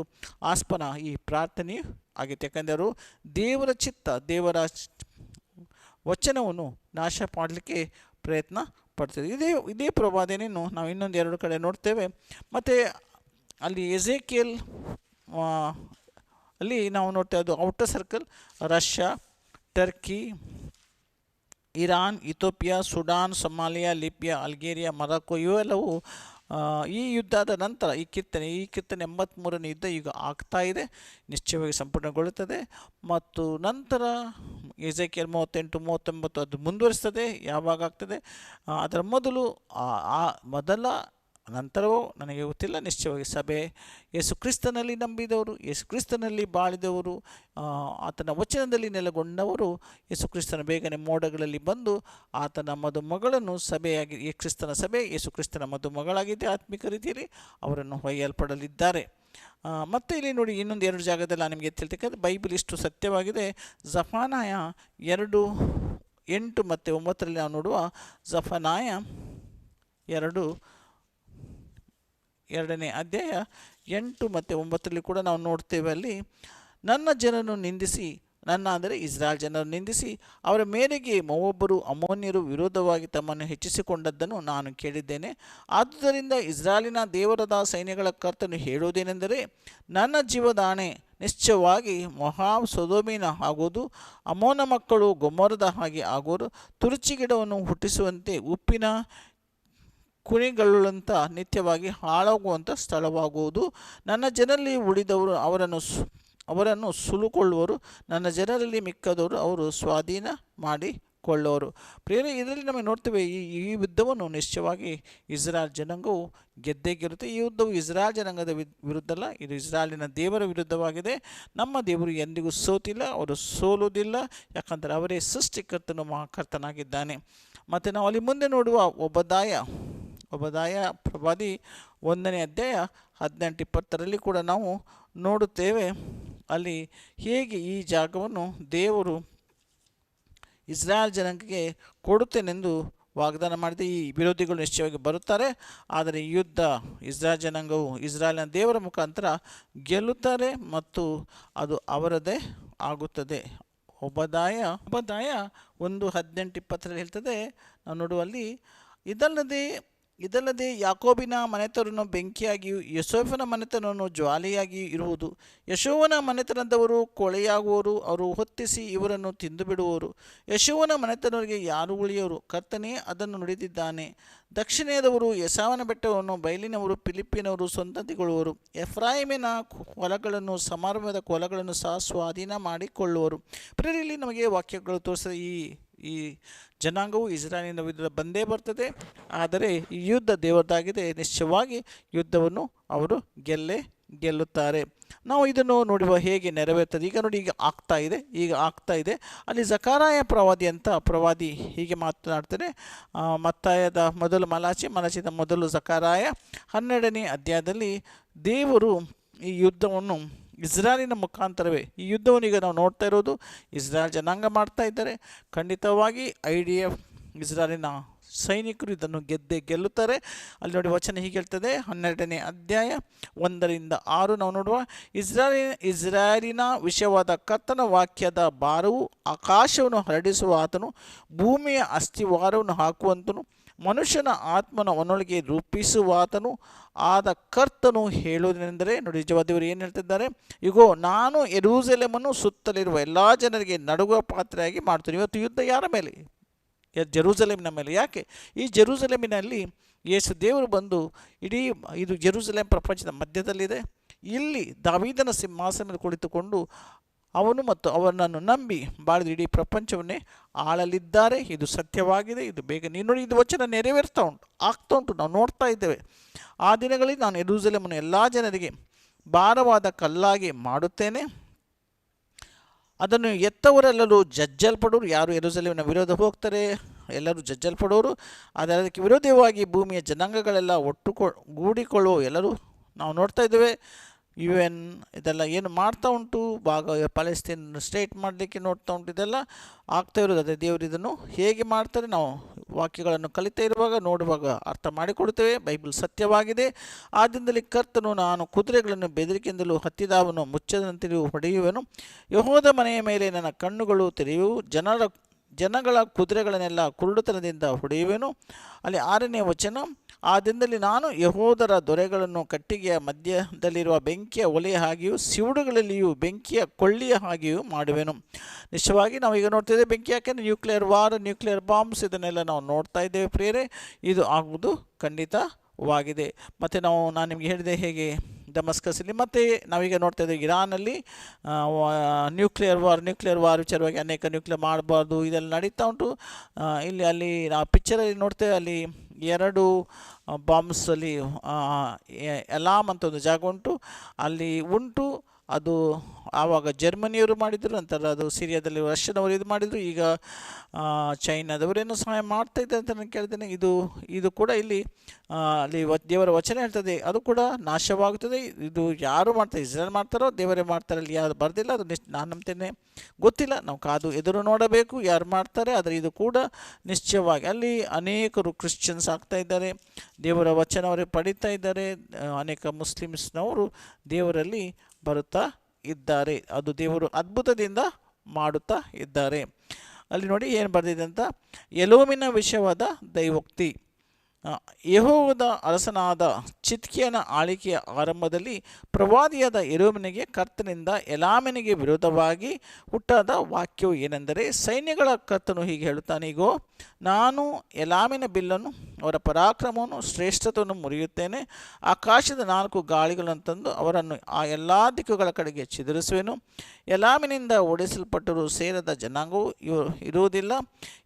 ಆಸ್ಪನ ಈ ಪ್ರಾರ್ಥನೆ ಆಗಿತ್ತು. ಯಾಕಂದರೆ ದೇವರ ಚಿತ್ತ, ದೇವರ ವಚನವನ್ನು ನಾಶ ಮಾಡಲಿಕ್ಕೆ ಪ್ರಯತ್ನ ಪಡ್ತದೆ. ಇದೇ ಇದೇ ಪ್ರವಾದನೆಯನ್ನು ನಾವು ಇನ್ನೊಂದು ಎರಡು ಕಡೆ ನೋಡ್ತೇವೆ. ಮತ್ತು ಅಲ್ಲಿ ಎಜೇಕಿಯಲ್ ಅಲ್ಲಿ ನಾವು ನೋಡ್ತೇವೆ ಅದು outer circle, Russia, Turkey Iran Ethiopia Sudan, Somalia, Libya, Algeria Morocco ಇವೆಲ್ಲವೂ ಈ ಯುದ್ಧದ ನಂತರ, ಈ ಕೀರ್ತನೆ ಈ ಕೀರ್ತನೆ ಎಂಬತ್ತ್ಮೂರನೇ ಯುದ್ಧ ಈಗ ಆಗ್ತಾ ಇದೆ, ನಿಶ್ಚಯವಾಗಿ ಸಂಪೂರ್ಣಗೊಳ್ಳುತ್ತದೆ. ಮತ್ತು ನಂತರ ಎಜೆಕಿಯಲ್ ಮೂವತ್ತೆಂಟು, ಮೂವತ್ತೊಂಬತ್ತು ಅದು ಮುಂದುವರಿಸ್ತದೆ, ಯಾವಾಗ ಆಗ್ತದೆ? ಅದರ ಮೊದಲು ಆ ಮೊದಲ ನಂತರವೂ ನನಗೆ ಗೊತ್ತಿಲ್ಲ, ನಿಶ್ಚಯವಾಗಿ ಸಭೆ ಯೇಸು ಕ್ರಿಸ್ತನಲ್ಲಿ ನಂಬಿದವರು ಯೇಸು ಕ್ರಿಸ್ತನಲ್ಲಿ ಬಾಳಿದವರು ಆತನ ವಚನದಲ್ಲಿ ನೆಲೆಗೊಂಡವರು ಯೇಸು ಕ್ರಿಸ್ತನ ಬೇಗನೆ ಮೋಡಗಳಲ್ಲಿ ಬಂದು ಆತನ ಮದುಮಗಳನ್ನು ಸಭೆಯಾಗಿ ಈ ಕ್ರಿಸ್ತನ ಸಭೆ ಯೇಸು ಕ್ರಿಸ್ತನ ಮದುಮಗಳಾಗಿದೆ ಆತ್ಮಿಕ ರೀತಿಯಲ್ಲಿ ಅವರನ್ನು ಹೊಯ್ಯಲ್ಪಡಲಿದ್ದಾರೆ. ಮತ್ತೆ ಇಲ್ಲಿ ನೋಡಿ ಇನ್ನೊಂದು ಎರಡು ಜಾಗದಲ್ಲಿ ನಿಮಗೆ ತಿಳ್ತಕ್ಕಂಥ ಬೈಬಲ್ ಇಷ್ಟು ಸತ್ಯವಾಗಿದೆ. ಜಫಾನಾಯ ಎರಡು, ಎಂಟು ಮತ್ತು ಒಂಬತ್ತರಲ್ಲಿ ನಾವು ನೋಡುವ ಜಫನಾಯ ಎರಡು ಎರಡನೇ ಅಧ್ಯಾಯ ಎಂಟು ಮತ್ತು ಒಂಬತ್ತರಲ್ಲಿ ಕೂಡ ನಾವು ನೋಡ್ತೇವೆ ಅಲ್ಲಿ, ನನ್ನ ಜನರನ್ನು ನಿಂದಿಸಿ, ನನ್ನ ಅಂದರೆ ಇಸ್ರಾಯೇಲ್ ಜನರನ್ನು ನಿಂದಿಸಿ, ಅವರ ಮೇರೆಗೆ ಮೊವೊಬ್ಬರು ಅಮೋನ್ಯರು ವಿರೋಧವಾಗಿ ತಮ್ಮನ್ನು ಹೆಚ್ಚಿಸಿಕೊಂಡದ್ದನ್ನು ನಾನು ಕೇಳಿದ್ದೇನೆ. ಆದುದರಿಂದ ಇಸ್ರಾಯೇಲಿನ ದೇವರದ ಸೈನ್ಯಗಳ ಕರ್ತನು ಹೇಳುವುದೇನೆಂದರೆ, ನನ್ನ ಜೀವದಾಣೆ ನಿಶ್ಚಯವಾಗಿ ಮಹಾ ಸೊದೋಮಿನ ಆಗೋದು ಅಮೋನ ಮಕ್ಕಳು ಗೊಮ್ಮರದ ಹಾಗೆ ಆಗೋರು ತುರುಚಿ ಗಿಡವನ್ನು ಹುಟ್ಟಿಸುವಂತೆ ಉಪ್ಪಿನ ಕುಣಿಗಳುಳ್ಳಂಥ ನಿತ್ಯವಾಗಿ ಹಾಳಾಗುವಂಥ ಸ್ಥಳವಾಗುವುದು. ನನ್ನ ಜನರಲ್ಲಿ ಉಳಿದವರು ಅವರನ್ನು ಅವರನ್ನು ಸುಲುಕೊಳ್ಳುವರು. ನನ್ನ ಜನರಲ್ಲಿ ಮಿಕ್ಕದವರು ಅವರು ಸ್ವಾಧೀನ ಮಾಡಿಕೊಳ್ಳುವರು. ಪ್ರೇರಣೆ ಇದರಲ್ಲಿ ನಮಗೆ ನೋಡ್ತೇವೆ ಈ ಈ ಯುದ್ಧವನ್ನು ನಿಶ್ಚಯವಾಗಿ ಇಸ್ರಾಲ್ ಜನಾಂಗವು ಗೆದ್ದೇ ಗೆಲ್ಲುತ್ತೆ. ಈ ಯುದ್ಧವು ಇಸ್ರಾಯಲ್ ಜನಾಂಗದ ವಿರುದ್ಧಲ್ಲ, ಇದು ಇಸ್ರಾಯೇಲಿನ ದೇವರ ವಿರುದ್ಧವಾಗಿದೆ. ನಮ್ಮ ದೇವರು ಎಂದಿಗೂ ಸೋತಿಲ್ಲ, ಅವರು ಸೋಲುವುದಿಲ್ಲ, ಯಾಕಂದರೆ ಅವರೇ ಸೃಷ್ಟಿಕರ್ತನು, ಮಹಾಕರ್ತನಾಗಿದ್ದಾನೆ. ಮತ್ತು ನಾವು ಅಲ್ಲಿ ಮುಂದೆ ನೋಡುವ ಒಬ್ಬದಾಯ ಒಬ್ಬದಾಯ ಪ್ರವಾದಿ ಒಂದನೇ ಅಧ್ಯಾಯ ಹದಿನೆಂಟು ಇಪ್ಪತ್ತರಲ್ಲಿ ಕೂಡ ನಾವು ನೋಡುತ್ತೇವೆ. ಅಲ್ಲಿ ಹೇಗೆ ಈ ಜಾಗವನ್ನು ದೇವರು ಇಸ್ರಾಯೇಲ್ ಜನಾಂಗಕ್ಕೆ ಕೊಡುತ್ತೇನೆಂದು ವಾಗ್ದಾನ ಮಾಡಿದೆ. ಈ ವಿರೋಧಿಗಳು ನಿಶ್ಚಯವಾಗಿ ಬರುತ್ತಾರೆ. ಆದರೆ ಯುದ್ಧ ಇಸ್ರಾಯೇಲ್ ಜನಾಂಗವು ಇಸ್ರಾಯೇಲ್ನ ದೇವರ ಮುಖಾಂತರ ಗೆಲ್ಲುತ್ತಾರೆ ಮತ್ತು ಅದು ಅವರದೇ ಆಗುತ್ತದೆ. ಒಬದಾಯ ಒಬದಾಯ ಒಂದು ಹದಿನೆಂಟು ಇಪ್ಪತ್ತರಲ್ಲಿ ಹೇಳ್ತದೆ. ನಾವು ನೋಡುವಲ್ಲಿ, ಇದಲ್ಲದೆ ಇದಲ್ಲದೆ ಯಾಕೋಬಿನ ಮನೆತನವನ್ನು ಬೆಂಕಿಯಾಗಿಯೂ ಯಶೋಫನ ಮನೆತನವನ್ನು ಜ್ವಾಲೆಯಾಗಿಯೂ ಇರುವುದು. ಯಶೋವನ ಮನೆತನದವರು ಕೊಳೆಯಾಗುವರು ಅವರು ಹೊತ್ತಿಸಿ ಇವರನ್ನು ತಿಂದು ಬಿಡುವರು ಯಶೋವನ ಮನೆತನವರಿಗೆ ಯಾರು ಉಳಿಯೋರು? ಕರ್ತನೇ ಅದನ್ನು ನುಡಿದಿದ್ದಾನೆ. ದಕ್ಷಿಣದವರು ಯಶಾವನ ಬೆಟ್ಟವನ್ನು, ಬಯಲಿನವರು ಫಿಲಿಪ್ಪಿನವರು ಸ್ವಂತತಿಗೊಳ್ಳುವರು. ಎಫ್ರಾಯಿಮಿನ ಹೊಲಗಳನ್ನು ಸಮಾರಂಭದ ಕೊಲಗಳನ್ನು ಸಹ ಸ್ವಾಧೀನ ಮಾಡಿಕೊಳ್ಳುವರು ಪ್ರೇರಿಯಲ್ಲಿ ನಮಗೆ ವಾಕ್ಯಗಳು ತೋರಿಸಿದ ಈ ಈ ಜನಾಂಗವು ಇಸ್ರಾಯೇಲಿನ ವಿರುದ್ಧ ಬಂದೇ ಬರ್ತದೆ. ಆದರೆ ಈ ಯುದ್ಧ ದೇವರದಾಗಿದೆ ನಿಶ್ಚಯವಾಗಿ ಯುದ್ಧವನ್ನು ಅವರು ಗೆಲ್ಲೇ, ಗೆಲ್ಲುತ್ತಾರೆ. ನಾವು ಇದನ್ನು ನೋಡುವ ಹೇಗೆ ನೆರವೇರ್ತದೆ. ಈಗ ನೋಡಿ, ಈಗ ಆಗ್ತಾ ಇದೆ, ಈಗ ಆಗ್ತಾ ಇದೆ. ಅಲ್ಲಿ ಜಕಾರಾಯ ಪ್ರವಾದಿ ಅಂತ ಪ್ರವಾದಿ ಹೀಗೆ ಮಾತನಾಡ್ತಾರೆ ಮತ್ತಾಯದ ಮೊದಲು ಮಲಾಚಿ, ಮಲಾಚಿದ ಮೊದಲು ಜಕಾರಾಯ. ಹನ್ನೆರಡನೇ ಅಧ್ಯಾಯದಲ್ಲಿ ದೇವರು ಈ ಯುದ್ಧವನ್ನು ಇಸ್ರಾಯೇಲಿನ ಮುಖಾಂತರವೇ ಈ ಯುದ್ಧವನ್ನು ಈಗ ನಾವು ನೋಡ್ತಾ ಇರೋದು. ಇಸ್ರಾಯೇಲ್ ಜನಾಂಗ ಮಾಡ್ತಾ ಇದ್ದಾರೆ. ಖಂಡಿತವಾಗಿ ಐ ಡಿ ಎಫ್ ಇಸ್ರಾಲಿನ ಸೈನಿಕರು ಇದನ್ನು ಗೆದ್ದೇ ಗೆಲ್ಲುತ್ತಾರೆ. ಅಲ್ಲಿ ನೋಡಿ ವಚನ ಹೀಗೆ ಹೇಳ್ತದೆ, ಹನ್ನೆರಡನೇ ಅಧ್ಯಾಯ ಒಂದರಿಂದ ಆರು ನಾವು ನೋಡುವ. ಇಸ್ರಾಯೇಲ್, ಇಸ್ರಾಯೇಲಿನ ವಿಷಯವಾದ ಕರ್ತನ ವಾಕ್ಯದ ಭಾರವು ಆಕಾಶವನ್ನು ಹರಡಿಸುವ ಆತನು, ಭೂಮಿಯ ಅಸ್ಥಿವಾರವನ್ನು ಹಾಕುವಂತನು. ಮನುಷ್ಯನ ಆತ್ಮನ ಒನ್ನೊಳಗೆ ರೂಪಿಸುವಾತನು, ಆದ ಕರ್ತನು ಹೇಳುವುದೇನೆಂದರೆ, ನೋಡಿ ನಿಜವಾದ ದೇವರು ಏನು ಹೇಳ್ತಿದ್ದಾರೆ? ಇಗೋ, ನಾನು ಎರೂಸೆಲೆಮನ್ನು ಸುತ್ತಲಿರುವ ಎಲ್ಲ ಜನರಿಗೆ ನಡುಗುವ ಪಾತ್ರೆಯಾಗಿ ಮಾಡ್ತೀನಿ. ಇವತ್ತು ಯುದ್ಧ ಯಾರ ಮೇಲೆ? ಜೆರೂಸಲೇಮಿನ ಮೇಲೆ. ಯಾಕೆ? ಈ ಜೆರೂಸಲೇಮಿನಲ್ಲಿ ಯೇಸು ದೇವರು ಬಂದು ಇಡೀ ಇದು ಜೆರೂಸಲೇಮ್ ಪ್ರಪಂಚದ ಮಧ್ಯದಲ್ಲಿದೆ. ಇಲ್ಲಿ ದಾವಿದನ ಸಿಂಹಾಸನ ಕುಳಿತುಕೊಂಡು ಅವನು ಮತ್ತು ಅವನನ್ನು ನಂಬಿ, ಬಾಳಿದ ಇಡೀ ಪ್ರಪಂಚವನ್ನೇ ಆಳಲಿದ್ದಾರೆ, ಇದು ಸತ್ಯವಾಗಿದೆ, ಇದು ಬೇಗ ನೀನು ಇದು ವಚನ ನೆರವೇರ್ತಾ ಉಂಟು, ಆಗ್ತಾ ಉಂಟು, ನಾವು ನೋಡ್ತಾ ಇದ್ದೇವೆ. ಆ ದಿನಗಳಲ್ಲಿ ನಾನು ಎರೂಸಲೇಮನ್ನು ಎಲ್ಲ ಜನರಿಗೆ ಭಾರವಾದ ಕಲ್ಲಾಗಿ ಮಾಡುತ್ತೇನೆ. ಅದನ್ನು ಎತ್ತವರೆಲ್ಲರೂ ಜಜ್ಜಲ್ಪಡೋರು, ಯಾರು ಎರುಸಲೇಮಿನ ವಿರೋಧ ಹೋಗ್ತಾರೆ, ಎಲ್ಲರೂ ಜಜ್ಜಲ್ಪಡೋರು, ಆದರೆ ಅದಕ್ಕೆ ವಿರೋಧವಾಗಿ ಭೂಮಿಯ ಜನಾಂಗಗಳೆಲ್ಲ ಒಟ್ಟುಕೊ, ಗೂಡಿಕೊಳ್ಳುವ ಎಲ್ಲರೂ ನಾವು ನೋಡ್ತಾ ಇದ್ದೇವೆ. ಯು ಎನ್ ಇದೆಲ್ಲ ಏನು ಮಾಡ್ತಾ ಉಂಟು, ಭಾಗ ಪ್ಯಾಲೆಸ್ತೀನ್ ಸ್ಟೇಟ್ ಮಾಡಲಿಕ್ಕೆ ನೋಡ್ತಾ ಉಂಟು. ಇದೆಲ್ಲ ಆಗ್ತಾ ಇರೋದು ಅದೇ ದೇವರು ಇದನ್ನು ಹೇಗೆ ಮಾಡ್ತಾರೆ, ನಾವು ವಾಕ್ಯಗಳನ್ನು ಕಲಿತಾ ಇರುವಾಗ ನೋಡುವಾಗ ಅರ್ಥ ಮಾಡಿಕೊಡುತ್ತೇವೆ ಬೈಬಲ್ ಸತ್ಯವಾಗಿದೆ. ಆದ್ದರಿಂದಲೇ ಕರ್ತನು ನಾನು ಕುದುರೆಗಳನ್ನು ಬೆದರಿಕೆಯಿಂದಲೂ ಹತ್ತಿದಾವನು ಮುಚ್ಚದಂತೆಯೂ ಹೊಡೆಯುವೆನು. ಯಹೋದ ಮನೆಯ ಮೇಲೆ ನನ್ನ ಕಣ್ಣುಗಳು ತೆರೆಯುವು, ಜನರ ಜನಗಳ ಕುದುರೆಗಳನ್ನೆಲ್ಲ ಕುರುಡುತನದಿಂದ ಹೊಡೆಯುವೆನು. ಅಲ್ಲಿ ಆರನೇ ವಚನ, ಆ ದಿನದಲ್ಲಿ ನಾನು ಯಹೋದರ ದೊರೆಗಳನ್ನು ಕಟ್ಟಿಗೆಯ ಮಧ್ಯದಲ್ಲಿರುವ ಬೆಂಕಿಯ ಒಲೆಯ ಹಾಗೆಯೂ ಸಿವುಡುಗಳಲ್ಲಿಯೂ ಬೆಂಕಿಯ ಕೊಳ್ಳಿಯ ಹಾಗೆಯೂ ಮಾಡುವೆನು. ನಿಶ್ಚಯವಾಗಿ ನಾವು ಈಗ ನೋಡ್ತಿದ್ದೇವೆ ಬೆಂಕಿ ಯಾಕೆಂದರೆ ನ್ಯೂಕ್ಲಿಯರ್ ವಾರ್, ನ್ಯೂಕ್ಲಿಯರ್ ಬಾಂಬ್ಸ್ ಇದನ್ನೆಲ್ಲ ನಾವು ನೋಡ್ತಾ ಇದ್ದೇವೆ ಪ್ರಿಯರೇ. ಇದು ಆಗುವುದು ಖಂಡಿತವಾಗಿದೆ. ಮತ್ತು ನಾವು, ನಾನು ನಿಮಗೆ ಹೇಳಿದೆ ಹೇಗೆ? ಡಮಸ್ಕಸಲ್ಲಿ ಮತ್ತು ನಾವೀಗ ನೋಡ್ತಾ ಇದ್ದೀವಿ ಇರಾನಲ್ಲಿ ನ್ಯೂಕ್ಲಿಯರ್ ವಾರ್ ನ್ಯೂಕ್ಲಿಯರ್ ವಾರ್ ವಿಚಾರವಾಗಿ ಅನೇಕ ನ್ಯೂಕ್ಲಿಯರ್ ಮಾಡಬಾರ್ದು ಇದೆಲ್ಲ ನಡೀತಾ ಉಂಟು. ಇಲ್ಲಿ, ಅಲ್ಲಿ ನಾವು ಪಿಕ್ಚರಲ್ಲಿ ನೋಡ್ತೇವೆ, ಅಲ್ಲಿ ಎರಡು ಬಾಂಬ್ಸಲ್ಲಿ ಎಲಾಮ್ ಅಂತ ಒಂದು ಜಾಗ ಉಂಟು. ಅಲ್ಲಿ ಉಂಟು. ಅದು ಆವಾಗ ಜರ್ಮನಿಯವರು ಮಾಡಿದರು, ನಂತರ ಅದು ಸಿರಿಯಾದಲ್ಲಿ ರಷ್ಯಾದವರು ಇದು ಮಾಡಿದರು, ಈಗ ಚೈನಾದವರೇನು ಸಹಾಯ ಮಾಡ್ತಾ ಇದ್ದಾರೆ ಅಂತ ನಾನು ಕೇಳ್ತೇನೆ. ಇದು ಇದು ಕೂಡ ಇಲ್ಲಿ ಅಲ್ಲಿ ದೇವರ ವಚನ ಹೇಳ್ತದೆ, ಅದು ಕೂಡ ನಾಶವಾಗುತ್ತದೆ. ಇದು ಯಾರು ಮಾಡ್ತಾರೆ, ಇಸ್ರೇಲ್ ಮಾಡ್ತಾರೋ, ದೇವರೇ ಮಾಡ್ತಾರೆ, ಅಲ್ಲಿ ಯಾರು ಬರೆದಿಲ್ಲ, ಅದು ನಿಶ್, ನಾನು ನಂಬ್ತೇನೆ. ಗೊತ್ತಿಲ್ಲ, ನಾವು ಕಾದು ಎದುರು ನೋಡಬೇಕು, ಯಾರು ಮಾಡ್ತಾರೆ, ಆದರೆ ಇದು ಕೂಡ ನಿಶ್ಚಯವಾಗಿ, ಅಲ್ಲಿ ಅನೇಕರು ಕ್ರಿಶ್ಚಿಯನ್ಸ್ ಆಗ್ತಾ ಇದ್ದಾರೆ, ದೇವರ ವಚನವರೇ ಪಡೀತಾ ಇದ್ದಾರೆ ಅನೇಕ ಮುಸ್ಲಿಮ್ಸ್ನವರು ದೇವರಲ್ಲಿ ಬರುತ್ತಾ ಇದ್ದಾರೆ. ಅದು ದೇವರು ಅದ್ಭುತದಿಂದ ಮಾಡುತ್ತಾ ಇದ್ದಾರೆ. ಅಲ್ಲಿ ನೋಡಿ ಏನು ಬರೆದಿದೆ ಅಂತ? ಎಲೋಮಿನ ವಿಷಯವಾದ ದೈವೋಕ್ತಿ. ಯೆಹೋವದ ಅರಸನಾದ ಚಿತ್ಕಿಯನ ಆಳಿಕೆಯ ಆರಂಭದಲ್ಲಿ ಪ್ರವಾದಿಯಾದ ಎರೋಮನಿಗೆ ಕರ್ತನಿಂದ ಎಲಾಮಿನಿಗೆ ವಿರೋಧವಾಗಿ ಹುಟ್ಟಾದ ವಾಕ್ಯವು ಏನೆಂದರೆ, ಸೈನ್ಯಗಳ ಕರ್ತನು ಹೀಗೆ ಹೇಳುತ್ತಾನೆ ಈಗೋ ನಾನು ಎಲಾಮಿನ ಬಿಲ್ಲನ್ನು, ಅವರ ಪರಾಕ್ರಮವನ್ನು ಶ್ರೇಷ್ಠತೆಯನ್ನು ಮುರಿಯುತ್ತೇನೆ. ಆಕಾಶದ ನಾಲ್ಕು ಗಾಳಿಗಳನ್ನು ತಂದು ಅವರನ್ನು ಆ ಎಲ್ಲ ದಿಕ್ಕುಗಳ ಕಡೆಗೆ ಚಿದರಿಸುವೆನು. ಎಲಾಮಿನಿಂದ ಓಡಿಸಲ್ಪಟ್ಟರು ಸೇರದ ಜನಾಂಗವು ಇರುವುದಿಲ್ಲ.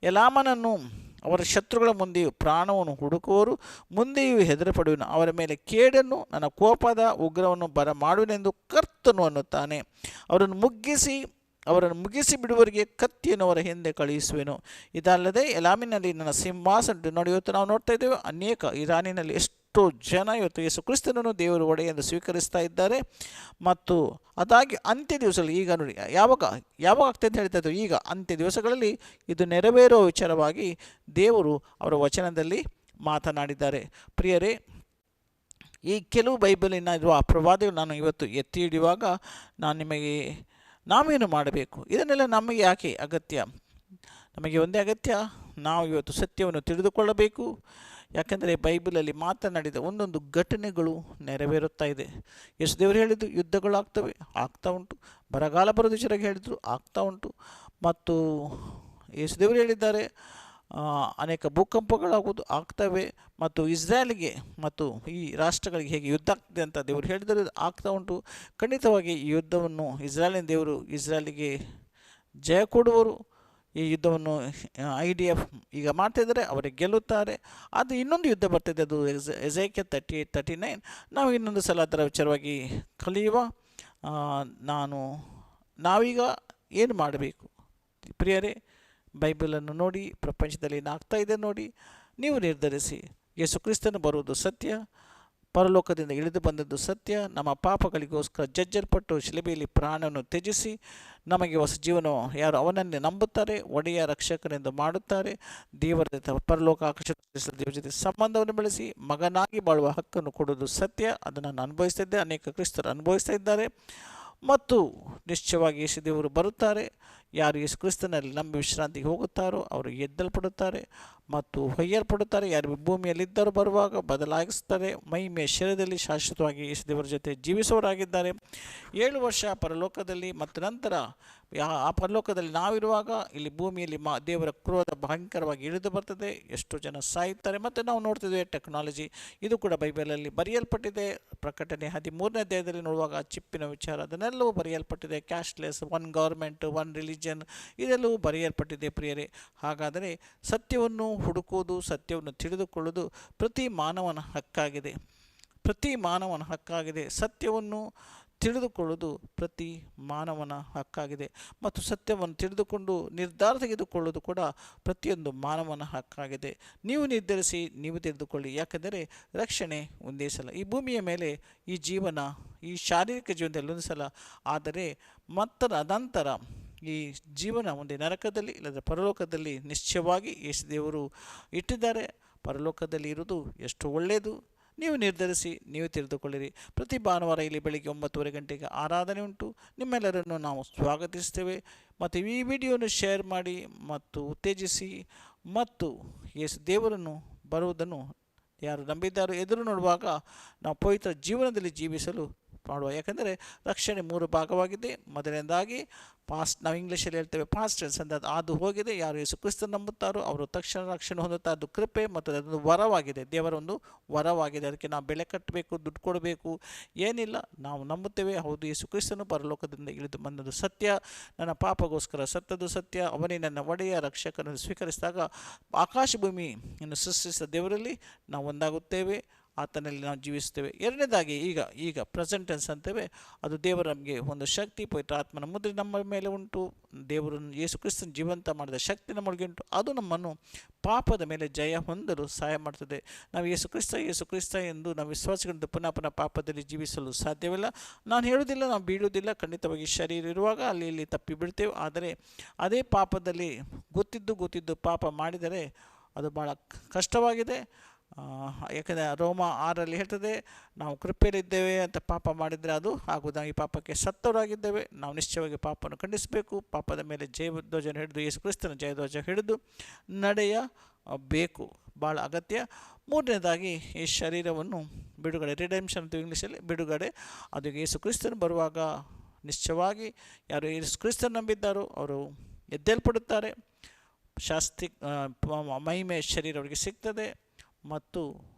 ಎಲಾಮನನ್ನು ಅವರ ಶತ್ರುಗಳ ಮುಂದೆಯೂ ಪ್ರಾಣವನ್ನು ಹುಡುಕುವರು, ಮುಂದೆಯೂ ಹೆದರಪಡುವನು. ಅವರ ಮೇಲೆ ಕೇಡನ್ನು, ನನ್ನ ಕೋಪದ ಉಗ್ರವನ್ನು ಬರಮಾಡುವೆನೆಂದು ಕರ್ತನು ಅನ್ನುತ್ತಾನೆ. ಅವರನ್ನು ಮುಗ್ಗಿಸಿ, ಅವರನ್ನು ಮುಗಿಸಿ ಬಿಡುವರಿಗೆ ಕತ್ತಿಯನ್ನು ಅವರ ಹಿಂದೆ ಕಳುಹಿಸುವೆನು. ಇದಲ್ಲದೆ ಎಲಾಮಿನಲ್ಲಿ ನನ್ನ ಸಿಂಹಾಸನ ನೋಡಿ ಇವತ್ತು ನಾವು ನೋಡ್ತಾ ಇದ್ದೇವೆ, ಅನೇಕ ಇರಾನಿನಲ್ಲಿ ಎಷ್ಟು ಎಷ್ಟೋ ಜನ ಇವತ್ತು ಯೇಸು ಕ್ರಿಸ್ತನನ್ನು ದೇವರು ಒಡೆಯೆಂದು ಸ್ವೀಕರಿಸ್ತಾ ಇದ್ದಾರೆ. ಮತ್ತು ಅದಾಗಿ ಅಂತ್ಯ ದಿವಸಗಳಲ್ಲಿ ಈಗ ನೋಡಿ, ಯಾವಾಗ ಯಾವಾಗ ಆಗ್ತದೆ ಅಂತ ಹೇಳ್ತಾ ಇದ್ದರು ಈಗ ಅಂತ್ಯ ದಿವಸಗಳಲ್ಲಿ ಇದು ನೆರವೇರುವ ವಿಚಾರವಾಗಿ ದೇವರು ಅವರ ವಚನದಲ್ಲಿ ಮಾತನಾಡಿದ್ದಾರೆ. ಪ್ರಿಯರೇ, ಈ ಕೆಲವು ಬೈಬಲಿನ ಇರುವ ಅಪ್ರವಾದಗಳು ನಾನು ಇವತ್ತು ಎತ್ತಿ ಹಿಡಿಯುವಾಗ ನಾನು ನಿಮಗೆ ನಾವೇನು ಮಾಡಬೇಕು? ಇದನ್ನೆಲ್ಲ ನಮಗೆ ಯಾಕೆ ಅಗತ್ಯ? ನಮಗೆ ಒಂದೇ ಅಗತ್ಯ, ನಾವು ಇವತ್ತು ಸತ್ಯವನ್ನು ತಿಳಿದುಕೊಳ್ಳಬೇಕು. ಯಾಕೆಂದರೆ ಬೈಬಲಲ್ಲಿ ಮಾತನಾಡಿದ ಒಂದೊಂದು ಘಟನೆಗಳು ನೆರವೇರುತ್ತಾ ಇದೆ. ಎಷ್ಟು ದೇವರು ಹೇಳಿದ್ದು ಯುದ್ಧಗಳಾಗ್ತವೆ, ಆಗ್ತಾ ಉಂಟು. ಬರಗಾಲ ಬರೋದು ವಿಚಾರಾಗಿ ಹೇಳಿದರು, ಆಗ್ತಾ ಉಂಟು. ಮತ್ತು ಯೇಸು ದೇವರು ಹೇಳಿದ್ದಾರೆ ಅನೇಕ ಭೂಕಂಪಗಳಾಗುವುದು, ಆಗ್ತವೆ. ಮತ್ತು ಇಸ್ರೇಲ್ಗೆ ಮತ್ತು ಈ ರಾಷ್ಟ್ರಗಳಿಗೆ ಹೇಗೆ ಯುದ್ಧ ಆಗ್ತದೆ ಅಂತ ದೇವರು ಹೇಳಿದರೆ ಆಗ್ತಾ ಉಂಟು. ಖಂಡಿತವಾಗಿ ಈ ಯುದ್ಧವನ್ನು ಇಸ್ರಾಯೇಲಿನ ದೇವರು ಇಸ್ರೇಲಿಗೆ ಜಯ ಕೊಡುವರು. ಈ ಯುದ್ಧವನ್ನು ಐ ಡಿ ಎಫ್ ಈಗ ಮಾಡ್ತಿದ್ದಾರೆ, ಅವರಿಗೆ ಗೆಲ್ಲುತ್ತಾರೆ. ಅದು ಇನ್ನೊಂದು ಯುದ್ಧ ಬರ್ತಿದೆ, ಅದು Ezekiel thirty eight thirty nine ನಾವು ಇನ್ನೊಂದು ಸಲ ಅದರ ವಿಚಾರವಾಗಿ ಕಲಿಯುವ ನಾನು, ನಾವೀಗ ಏನು ಮಾಡಬೇಕು? ಪ್ರಿಯರೇ, ಬೈಬಲನ್ನು ನೋಡಿ, ಪ್ರಪಂಚದಲ್ಲಿ ಏನಾಗ್ತಾ ಇದೆ ನೋಡಿ, ನೀವು ನಿರ್ಧರಿಸಿ, ಯೇಸು ಕ್ರಿಸ್ತನು ಬರುವುದು ಸತ್ಯ. ಪರಲೋಕದಿಂದ ಇಳಿದು ಬಂದದ್ದು ಸತ್ಯ. ನಮ್ಮ ಪಾಪಗಳಿಗೋಸ್ಕರ ಜಜ್ಜರ್ಪಟ್ಟು ಶಿಲುಬೆಯಲ್ಲಿ ಪ್ರಾಣವನ್ನು ತ್ಯಜಿಸಿ ನಮಗೆ ಹೊಸ ಜೀವನ ಯಾರು ಅವನನ್ನೇ ನಂಬುತ್ತಾರೆ, ಒಡೆಯ ರಕ್ಷಕನೆಂದು ಮಾಡುತ್ತಾರೆ. ದೇವರ ಪರಲೋಕ ಆಕರ್ಷಿತ ದೇವರ ಜೊತೆ ಸಂಬಂಧವನ್ನು ಬೆಳೆಸಿ ಮಗನಾಗಿ ಬಾಳುವ ಹಕ್ಕನ್ನು ಕೊಡುವುದು ಸತ್ಯ. ಅದನ್ನು ನಾನು ಅನುಭವಿಸ್ತಿದ್ದೆ, ಅನೇಕ ಕ್ರಿಸ್ತರು ಅನುಭವಿಸ್ತಾ ಇದ್ದಾರೆ. ಮತ್ತು ನಿಶ್ಚಯವಾಗಿ ಯೇಸು ದೇವರು ಬರುತ್ತಾರೆ. ಯಾರು ಯೇಸು ಕ್ರಿಸ್ತನಲ್ಲಿ ನಂಬಿ ವಿಶ್ರಾಂತಿಗೆ ಹೋಗುತ್ತಾರೋ ಅವರು ಎದ್ದಲ್ಪಡುತ್ತಾರೆ ಮತ್ತು ಹೊಯ್ಯಲ್ಪಡುತ್ತಾರೆ. ಯಾರು ಭೂಮಿಯಲ್ಲಿದ್ದರೂ ಬರುವಾಗ ಬದಲಾಯಿಸ್ತಾರೆ ಮಹಿಮೆಯ ಶರೀರದಲ್ಲಿ ಶಾಶ್ವತವಾಗಿ ಯೇಸು ದೇವರ ಜೊತೆ ಜೀವಿಸುವವರಾಗಿದ್ದಾರೆ. ಏಳು ವರ್ಷ ಪರಲೋಕದಲ್ಲಿ ಮತ್ತು ನಂತರ ಆ ಪರಲೋಕದಲ್ಲಿ ನಾವಿರುವಾಗ ಇಲ್ಲಿ ಭೂಮಿಯಲ್ಲಿ ಮಾ ದೇವರ ಕ್ರೋಧ ಭಯಂಕರವಾಗಿ ಇಳಿದು ಬರ್ತದೆ. ಎಷ್ಟು ಜನ ಸಾಯುತ್ತಾರೆ ಮತ್ತು ನಾವು ನೋಡ್ತಿದ್ದೇವೆ ಟೆಕ್ನಾಲಜಿ ಇದು ಕೂಡ ಬೈಬಲಲ್ಲಿ ಬರೆಯಲ್ಪಟ್ಟಿದೆ. ಪ್ರಕಟಣೆ ಹದಿಮೂರನೇ ದೇಹದಲ್ಲಿ ನೋಡುವಾಗ ಚಿಪ್ಪಿನ ವಿಚಾರ ಅದನ್ನೆಲ್ಲವೂ ಬರೆಯಲ್ಪಟ್ಟಿದೆ. Cashless, one government one religion ಇದೆಲ್ಲವೂ ಬರೆಯಲ್ಪಟ್ಟಿದೆ ಪ್ರಿಯರೇ. ಹಾಗಾದರೆ ಸತ್ಯವನ್ನು ಹುಡುಕುವುದು, ಸತ್ಯವನ್ನು ತಿಳಿದುಕೊಳ್ಳುವುದು ಪ್ರತಿ ಮಾನವನ ಹಕ್ಕಾಗಿದೆ. ಪ್ರತಿ ಮಾನವನ ಹಕ್ಕಾಗಿದೆ. ಸತ್ಯವನ್ನು ತಿಳಿದುಕೊಳ್ಳುವುದು ಪ್ರತಿ ಮಾನವನ ಹಕ್ಕಾಗಿದೆ. ಮತ್ತು ಸತ್ಯವನ್ನು ತಿಳಿದುಕೊಂಡು ನಿರ್ಧಾರ ತೆಗೆದುಕೊಳ್ಳುವುದು ಕೂಡ ಪ್ರತಿಯೊಂದು ಮಾನವನ ಹಕ್ಕಾಗಿದೆ. ನೀವು ನಿರ್ಧರಿಸಿ, ನೀವು ತಿಳಿದುಕೊಳ್ಳಿ ಯಾಕೆಂದರೆ ರಕ್ಷಣೆ ಒಂದೇ ಸಲ. ಈ ಭೂಮಿಯ ಮೇಲೆ ಈ ಜೀವನ, ಈ ಶಾರೀರಿಕ ಜೀವನದಲ್ಲಿ ಒಂದು ಸಲ. ಆದರೆ ಮತ್ತದ ನಂತರ ಈ ಜೀವನ ಒಂದೇ ನರಕದಲ್ಲಿ ಇಲ್ಲದ ಪರಲೋಕದಲ್ಲಿ ನಿಶ್ಚಯವಾಗಿ ಯೇಸು ದೇವರು ಇಟ್ಟಿದ್ದಾರೆ. ಪರಲೋಕದಲ್ಲಿ ಇರುವುದು ಎಷ್ಟು ಒಳ್ಳೆಯದು? ನೀವು ನಿರ್ಧರಿಸಿ, ನೀವು ತಿಳಿದುಕೊಳ್ಳಿರಿ. ಪ್ರತಿ ಭಾನುವಾರ ಇಲ್ಲಿ ಬೆಳಿಗ್ಗೆ ಒಂಬತ್ತುವರೆ ಗಂಟೆಗೆ ಆರಾಧನೆ ಉಂಟು. ನಿಮ್ಮೆಲ್ಲರನ್ನು ನಾವು ಸ್ವಾಗತಿಸ್ತೇವೆ ಮತ್ತು ಈ ವಿಡಿಯೋನು ಶೇರ್ ಮಾಡಿ ಮತ್ತು ಉತ್ತೇಜಿಸಿ ಮತ್ತು ಯೇಸು ದೇವರನ್ನು ಬರುವುದನ್ನು ಯಾರು ನಂಬಿದ್ದಾರೋ ಎದುರು ನೋಡುವಾಗ ನಾವು ಪವಿತ್ರ ಜೀವನದಲ್ಲಿ ಜೀವಿಸಲು ಮಾಡುವ. ಯಾಕೆಂದರೆ ರಕ್ಷಣೆ ಮೂರು ಭಾಗವಾಗಿದೆ. ಮೊದಲನೇದಾಗಿ ಪಾಸ್ಟ್ ನಾವು ಇಂಗ್ಲೀಷಲ್ಲಿ ಹೇಳ್ತೇವೆ ಪಾಸ್ಟ್ ಟೆನ್ಸ್ ಅಂತ ಅದು ಹೋಗಿದೆ. ಯಾರು ಯೇಸು ಕ್ರಿಸ್ತ ನಂಬುತ್ತಾರೋ ಅವರು ತಕ್ಷಣ ರಕ್ಷಣೆ ಹೊಂದುತ್ತಾ, ಅದು ಕೃಪೆ ಮತ್ತು ಅದೊಂದು ವರವಾಗಿದೆ. ದೇವರ ಒಂದು ವರವಾಗಿದೆ. ಅದಕ್ಕೆ ನಾವು ಬೆಲೆ ಕಟ್ಟಬೇಕು, ದುಡ್ಡು ಕೊಡಬೇಕು, ಏನಿಲ್ಲ. ನಾವು ನಂಬುತ್ತೇವೆ, ಹೌದು, ಯೇಸು ಕ್ರಿಸ್ತನು ಪರಲೋಕದಿಂದ ಇಳಿದು ಬಂದದ್ದು ಸತ್ಯ. ನನ್ನ ಪಾಪಗೋಸ್ಕರ ಸತ್ತದ್ದು ಸತ್ಯ. ಅವನೇ ನನ್ನ ಒಡೆಯ, ರಕ್ಷಕನನ್ನು ಸ್ವೀಕರಿಸಿದಾಗ ಆಕಾಶ ಭೂಮಿ ಇನ್ನು ಸೃಷ್ಟಿಸಿದ ದೇವರಲ್ಲಿ ನಾವು ಒಂದಾಗುತ್ತೇವೆ. ಆತನಲ್ಲಿ ನಾವು ಜೀವಿಸ್ತೇವೆ ಎರಡನೇದಾಗಿ ಈಗ ಈಗ ಪ್ರೆಸೆಂಟೆನ್ಸ್ ಅಂತೇವೆ. ಅದು ದೇವರ ನಮಗೆ ಒಂದು ಶಕ್ತಿ, ಪವಿತ್ರ ಆತ್ಮನ ಮುದ್ರೆ ನಮ್ಮ ಮೇಲೆ ಉಂಟು. ದೇವರನ್ನು ಯೇಸು ಕ್ರಿಸ್ತನ ಜೀವಂತ ಮಾಡಿದ ಶಕ್ತಿ ನಮ್ಮೊಳಗೆ ಉಂಟು. ಅದು ನಮ್ಮನ್ನು ಪಾಪದ ಮೇಲೆ ಜಯ ಹೊಂದಲು ಸಹಾಯ ಮಾಡ್ತದೆ. ನಾವು ಯೇಸು ಕ್ರಿಸ್ತ ಯೇಸು ಕ್ರಿಸ್ತ ಎಂದು ನಾವು ವಿಶ್ವಾಸಗಳಿಂದ ಪುನಃ ಪುನಃ ಪಾಪದಲ್ಲಿ ಜೀವಿಸಲು ಸಾಧ್ಯವಿಲ್ಲ. ನಾನು ಹೇಳುವುದಿಲ್ಲ, ನಾವು ಬೀಳುವುದಿಲ್ಲ. ಖಂಡಿತವಾಗಿ ಶರೀರ ಇರುವಾಗ ಅಲ್ಲಿ, ಇಲ್ಲಿ ತಪ್ಪಿ ಬಿಡ್ತೇವೆ. ಆದರೆ ಅದೇ ಪಾಪದಲ್ಲಿ ಗೊತ್ತಿದ್ದು ಗೊತ್ತಿದ್ದು ಪಾಪ ಮಾಡಿದರೆ ಅದು ಭಾಳ ಕಷ್ಟವಾಗಿದೆ. ಯಾಕಂದರೆ ರೋಮ ಆರಲ್ಲಿ ಹೇಳ್ತದೆ, ನಾವು ಕೃಪೆಯಲ್ಲಿದ್ದೇವೆ ಅಂತ ಪಾಪ ಮಾಡಿದರೆ ಅದು ಆಗುವುದಾಗಿ ಈ ಪಾಪಕ್ಕೆ ಸತ್ತವರಾಗಿದ್ದೇವೆ. ನಾವು ನಿಶ್ಚಯವಾಗಿ ಪಾಪವನ್ನು ಖಂಡಿಸಬೇಕು. ಪಾಪದ ಮೇಲೆ ಜಯಧ್ವಜನ ಹಿಡಿದು ಯೇಸು ಕ್ರಿಸ್ತನ ಜಯಧ್ವಜ ಹಿಡಿದು ನಡೆಯ ಬೇಕು ಭಾಳ ಅಗತ್ಯ. ಮೂರನೇದಾಗಿ ಈ ಶರೀರವನ್ನು ಬಿಡುಗಡೆ ರಿಡೆಮ್ಷನ್ ಅಂತ ಇಂಗ್ಲೀಷಲ್ಲಿ ಬಿಡುಗಡೆ. ಅದು ಯೇಸು ಕ್ರಿಸ್ತನು ಬರುವಾಗ ನಿಶ್ಚಯವಾಗಿ ಯಾರು ಯೇಸು ಕ್ರಿಸ್ತನ ನಂಬಿದ್ದಾರೋ ಅವರು ಎದ್ದೇಲ್ಪಡುತ್ತಾರೆ. ಶಾಸ್ತಿ ಮೈಮೆ ಶರೀರ ಅವರಿಗೆ ಸಿಗ್ತದೆ. ಮತ್ತು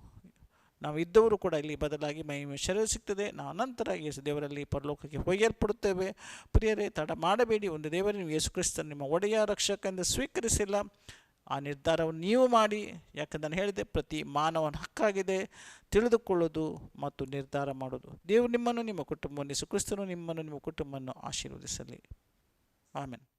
ನಾವು ಇದ್ದವರು ಕೂಡ ಇಲ್ಲಿ ಬದಲಾಗಿ ಮಹಿಮೆ ಶರೀರ ಸಿಗ್ತದೆ. ನಾವು ನಂತರ ಯೇಸು ದೇವರಲ್ಲಿ ಪರಲೋಕಕ್ಕೆ ಒಯ್ಯಲ್ಪಡುತ್ತೇವೆ ಪ್ರಿಯರೇ, ತಡ ಮಾಡಬೇಡಿ. ಒಂದು ದೇವರ, ನೀವು ಯೇಸು ಕ್ರಿಸ್ತನ್ ನಿಮ್ಮ ಒಡೆಯ ರಕ್ಷಕ ಎಂದು ಸ್ವೀಕರಿಸಿಲ್ಲ. ಆ ನಿರ್ಧಾರವನ್ನು ನೀವು ಮಾಡಿ. ಯಾಕಂದ್ರೆ ನಾನು ಹೇಳಿದೆ, ಪ್ರತಿ ಮಾನವನ ಹಕ್ಕಾಗಿದೆ. ತಿಳಿದುಕೊಳ್ಳೋದು ಮತ್ತು ನಿರ್ಧಾರ ಮಾಡೋದು. ದೇವರು ನಿಮ್ಮನ್ನು, ನಿಮ್ಮ ಕುಟುಂಬವನ್ನು, ಯೇಸು ಕ್ರಿಸ್ತನು ನಿಮ್ಮನ್ನು, ನಿಮ್ಮ ಕುಟುಂಬವನ್ನು ಆಶೀರ್ವದಿಸಲಿ. ಆಮೇಲೆ